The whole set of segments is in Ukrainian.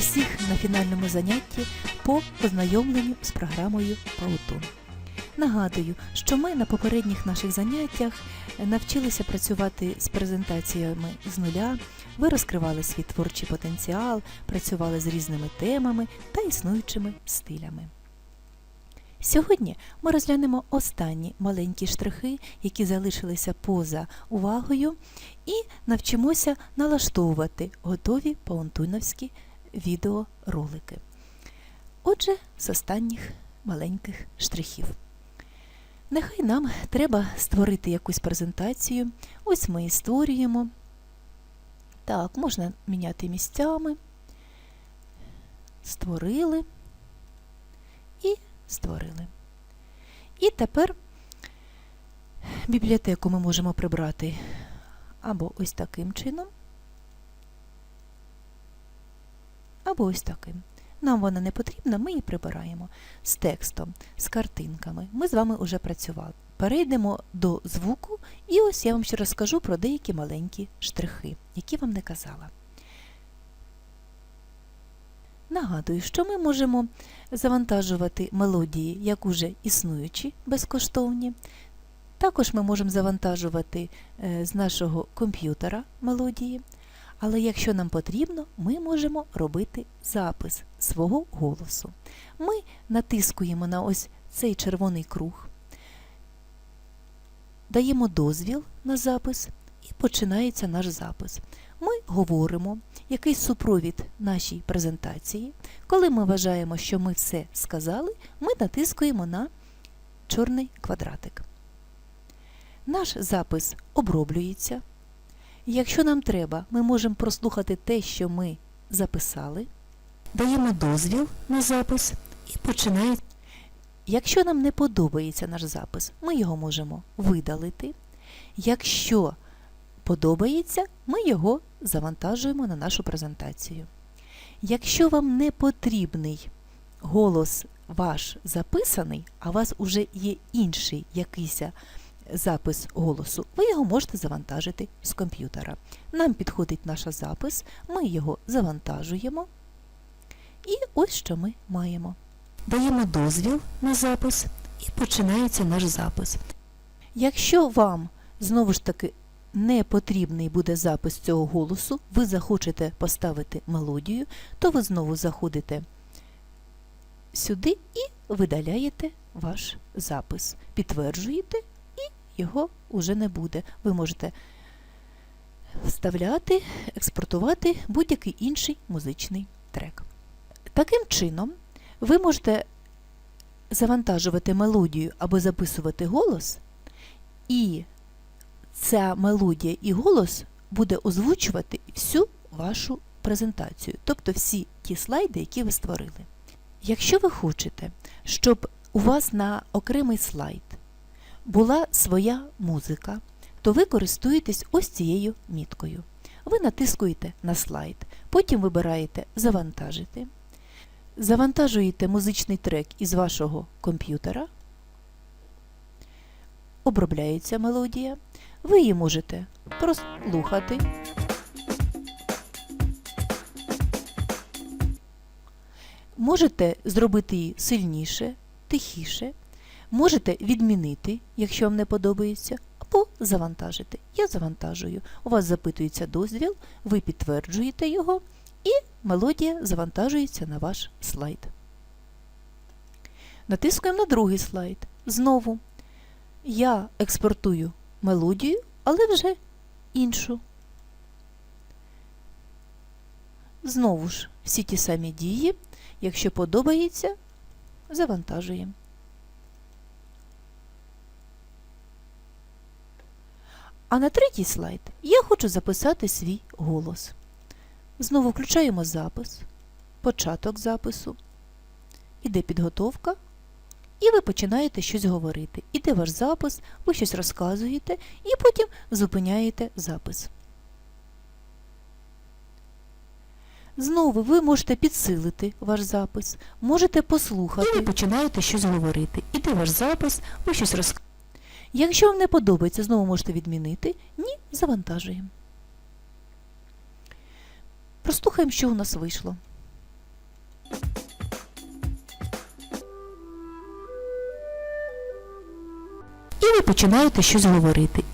Всіх на фінальному занятті по ознайомленню з програмою Паутун. Нагадую, що ми на попередніх наших заняттях навчилися працювати з презентаціями з нуля, ви розкривали свій творчий потенціал, працювали з різними темами та існуючими стилями. Сьогодні ми розглянемо останні маленькі штрихи, які залишилися поза увагою, і навчимося налаштовувати готові паунтуновські відеоролики. Отже, з останніх маленьких штрихів. Нехай нам треба створити якусь презентацію. Ось ми і створюємо. Так, можна міняти місцями. Створили і створили. І тепер бібліотеку ми можемо прибрати або ось таким чином, або ось таким. Нам вона не потрібна, ми її прибираємо з текстом, з картинками. Ми з вами вже працювали. Перейдемо до звуку, і ось я вам ще розкажу про деякі маленькі штрихи, які вам не казала. Нагадую, що ми можемо завантажувати мелодії, як уже існуючі, безкоштовні. Також ми можемо завантажувати е, з нашого комп'ютера мелодії. Але якщо нам потрібно, ми можемо робити запис свого голосу. Ми натискуємо на ось цей червоний круг, даємо дозвіл на запис і починається наш запис. Ми говоримо якийсь супровід нашій презентації. Коли ми вважаємо, що ми все сказали, ми натискуємо на чорний квадратик. Наш запис оброблюється. Якщо нам треба, ми можемо прослухати те, що ми записали, даємо дозвіл на запис і починаємо. Якщо нам не подобається наш запис, ми його можемо видалити. Якщо подобається, ми його завантажуємо на нашу презентацію. Якщо вам не потрібний голос ваш записаний, а у вас вже є інший якийсь запис голосу, ви його можете завантажити з комп'ютера. Нам підходить наш запис, ми його завантажуємо. І ось що ми маємо. Даємо дозвіл на запис і починається наш запис. Якщо вам знову ж таки не потрібний буде запис цього голосу, ви захочете поставити мелодію, то ви знову заходите сюди і видаляєте ваш запис. Підтверджуєте його вже не буде. Ви можете вставляти, експортувати будь-який інший музичний трек. Таким чином, ви можете завантажувати мелодію або записувати голос, і ця мелодія і голос буде озвучувати всю вашу презентацію, тобто всі ті слайди, які ви створили. Якщо ви хочете, щоб у вас на окремий слайд була своя музика, то ви користуєтесь ось цією міткою. Ви натискуєте на слайд, потім вибираєте Завантажити. Завантажуєте музичний трек із вашого комп'ютера, обробляється мелодія, ви її можете прослухати. Можете зробити її сильніше, тихіше. Можете відмінити, якщо вам не подобається, або завантажити. Я завантажую. У вас запитується дозвіл, ви підтверджуєте його, і мелодія завантажується на ваш слайд. Натискуємо на другий слайд. Знову я експортую мелодію, але вже іншу. Знову ж всі ті самі дії. Якщо подобається, завантажуємо. А на третій слайд я хочу записати свій голос. Знову включаємо запис, початок запису, іде підготовка, і ви починаєте щось говорити. Іде ваш запис, ви щось розказуєте і потім зупиняєте запис. Знову ви можете підсилити ваш запис, можете послухати. І ви починаєте щось говорити. Іде ваш запис, ви щось розказуєте. Якщо вам не подобається, знову можете відмінити. Ні, завантажуємо. Прослухаємо, що у нас вийшло. І ви починаєте щось говорити.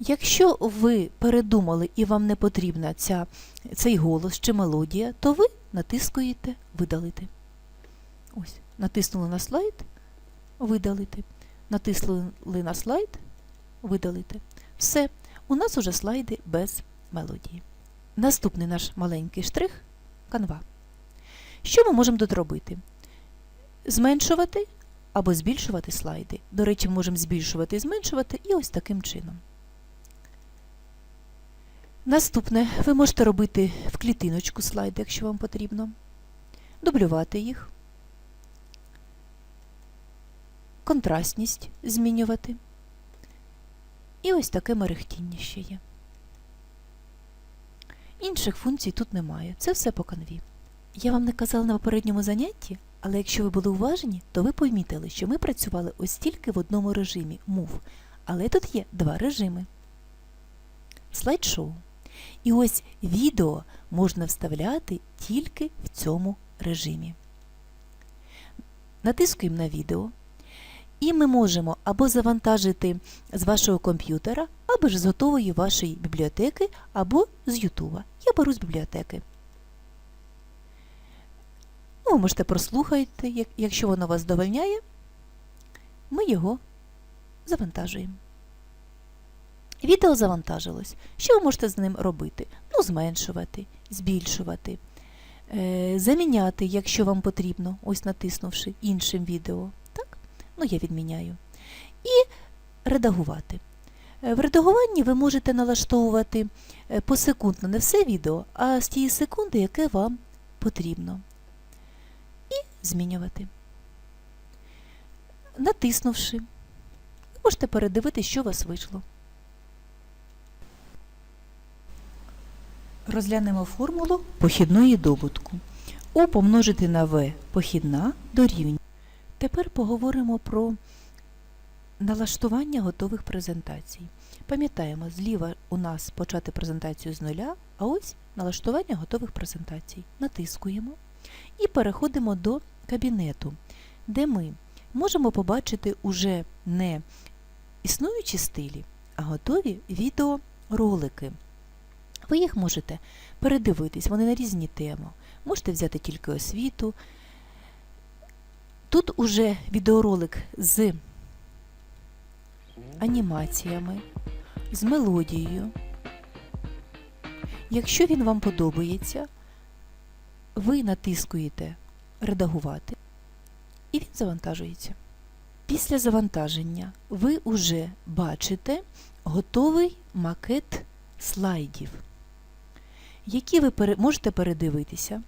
Якщо ви передумали і вам не потрібна ця, цей голос чи мелодія, то ви натискуєте Видалити. Ось, натиснули на слайд Видалити. Натиснули на слайд, видалити. Все, у нас уже слайди без мелодії. Наступний наш маленький штрих канва. Що ми можемо тут робити? Зменшувати або збільшувати слайди. До речі, можемо збільшувати і зменшувати і ось таким чином. Наступне, ви можете робити в клітиночку слайди, якщо вам потрібно, дублювати їх, контрастність змінювати. І ось таке мерехтіння ще є. Інших функцій тут немає. Це все по канві. Я вам не казала на попередньому занятті, але якщо ви були уважні, то ви помітили, що ми працювали ось тільки в одному режимі Move. Але тут є два режими. Слайд-шоу. І ось відео можна вставляти тільки в цьому режимі. Натискуємо на відео, і ми можемо або завантажити з вашого комп'ютера, або ж з готової вашої бібліотеки, або з Ютуба. Я беру з бібліотеки. Ну, ви можете прослухати, якщо воно вас задовольняє, ми його завантажуємо. Відео завантажилось. Що ви можете з ним робити? Ну, зменшувати, збільшувати, е, заміняти, якщо вам потрібно, ось натиснувши іншим відео. Ну, я відміняю. І редагувати. Е, В редагуванні ви можете налаштовувати е, посекундно не все відео, а з тієї секунди, яке вам потрібно. І змінювати. Натиснувши, ви можете передивитися, що у вас вийшло. Розглянемо формулу похідної добутку. У помножити на В похідна дорівнює. Тепер поговоримо про налаштування готових презентацій. Пам'ятаємо, зліва у нас почати презентацію з нуля, а ось налаштування готових презентацій. Натискуємо і переходимо до кабінету, де ми можемо побачити уже не існуючі стилі, а готові відеоролики. Ви їх можете передивитись, вони на різні теми. Можете взяти тільки освіту. Тут уже відеоролик з анімаціями, з мелодією. Якщо він вам подобається, ви натискуєте Редагувати і він завантажується. Після завантаження ви вже бачите готовий макет слайдів, які ви можете передивитися,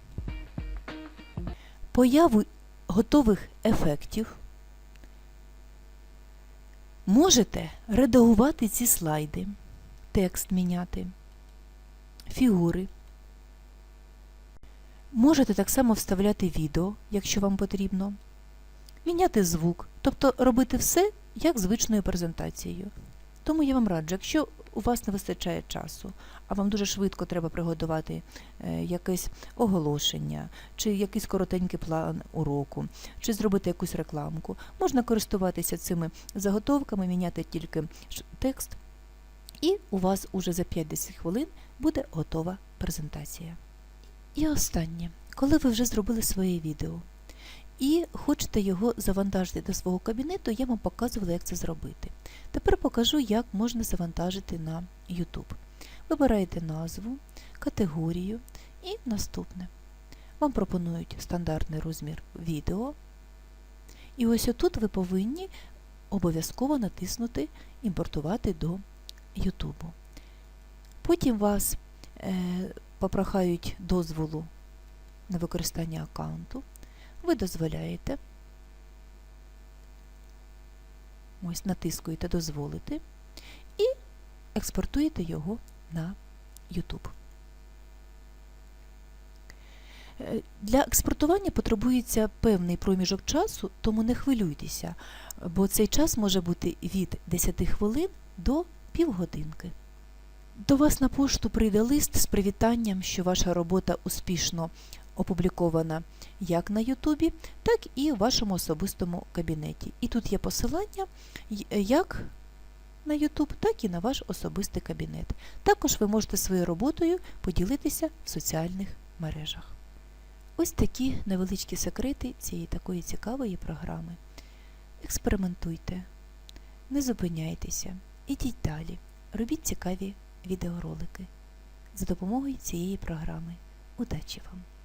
появу готових ефектів. Можете редагувати ці слайди, текст міняти, фігури. Можете так само вставляти відео, якщо вам потрібно, міняти звук, тобто робити все як звичною презентацією. Тому я вам раджу, якщо у вас не вистачає часу, а вам дуже швидко треба приготувати е, якесь оголошення, чи якийсь коротенький план уроку, чи зробити якусь рекламку, можна користуватися цими заготовками, міняти тільки текст, і у вас уже за 5-10 хвилин буде готова презентація. І останнє, коли ви вже зробили своє відео і хочете його завантажити до свого кабінету, я вам показувала, як це зробити. Тепер покажу, як можна завантажити на YouTube. Вибираєте назву, категорію і наступне. Вам пропонують стандартний розмір відео. І ось отут ви повинні обов'язково натиснути Імпортувати до YouTube. Потім вас е, попрохають дозволу на використання аккаунту. Ви дозволяєте. Ось натискуєте дозволити і експортуєте його на YouTube. Е, Для експортування потребується певний проміжок часу, тому не хвилюйтеся, бо цей час може бути від 10 хвилин до півгодинки. До вас на пошту прийде лист з привітанням, що ваша робота успішно опублікована як на Ютубі, так і в вашому особистому кабінеті. І тут є посилання як на YouTube, так і на ваш особистий кабінет. Також ви можете своєю роботою поділитися в соціальних мережах. Ось такі невеличкі секрети цієї такої цікавої програми. Експериментуйте, не зупиняйтеся, ідіть далі, робіть цікаві відеоролики за допомогою цієї програми. Удачі вам!